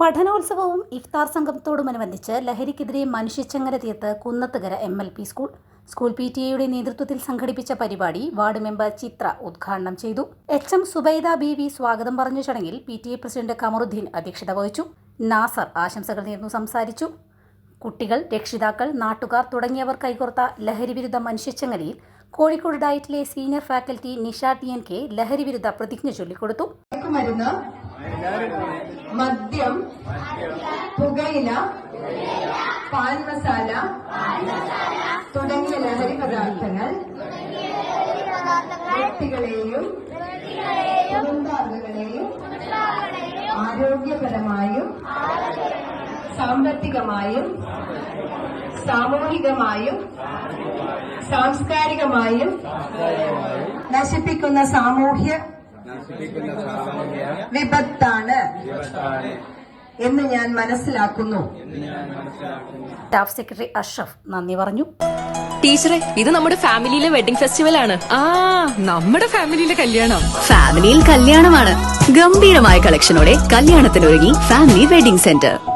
പഠനോത്സവവും ഇഫ്താർ സംഗമത്തോടുമനുബന്ധിച്ച് ലഹരിക്കെതിരെ മനുഷ്യച്ചങ്ങല തീർത്ത് Kunnathukara M L P school. School P T എയുടെ നേതൃത്വത്തിൽ സംഘടിപ്പിച്ച പരിപാടി വാർഡ് മെമ്പർ ചിത്ര ഉദ്ഘാടനം ചെയ്തു. H M Subaida B V സ്വാഗതം പറഞ്ഞ ചടങ്ങിൽ P T A president Kamaruddin അധ്യക്ഷത വഹിച്ചു. നാസർ ആശംസകൾ നേർന്നു സംസാരിച്ചു. കുട്ടികൾ രക്ഷിതാക്കൾ നാട്ടുകാർ തുടങ്ങിയവർ കൈകോർത്ത ലഹരിവിരുദ്ധ മനുഷ്യച്ചങ്ങലയിൽ Kozhikode ഡയറ്റിലെ senior faculty Nisha T N K ലഹരിവിരുദ്ധ പ്രതിജ്ഞ ചൊല്ലിക്കൊടുത്തു. മരുന്ന് മദ്യം പുകയില പാൽ മസാല തുടങ്ങിയ ലഹരി പദാർത്ഥങ്ങൾ വ്യക്തികളെയും കുടുംബാംഗങ്ങളെയും ആരോഗ്യപരമായും സാമ്പത്തികമായും സാമൂഹികമായും സാംസ്കാരികമായും നശിപ്പിക്കുന്ന സാമൂഹ്യ വിപത്താണ് എന്ന് ഞാൻ മനസ്സിലാക്കുന്നു. സ്റ്റാഫ് സെക്രട്ടറി അഷ്റഫ് നന്ദി പറഞ്ഞു. ടീച്ചറെ ഇത് നമ്മുടെ ഫാമിലിയിലെ വെഡിംഗ് ഫെസ്റ്റിവൽ ആണ് ആ നമ്മുടെ ഫാമിലിയിലെ കല്യാണം. ഫാമിലിയിൽ കല്യാണമാണ്. ഗംഭീരമായ കളക്ഷനോടെ കല്യാണത്തിനൊരുങ്ങി ഫാമിലി വെഡിംഗ് സെന്റർ.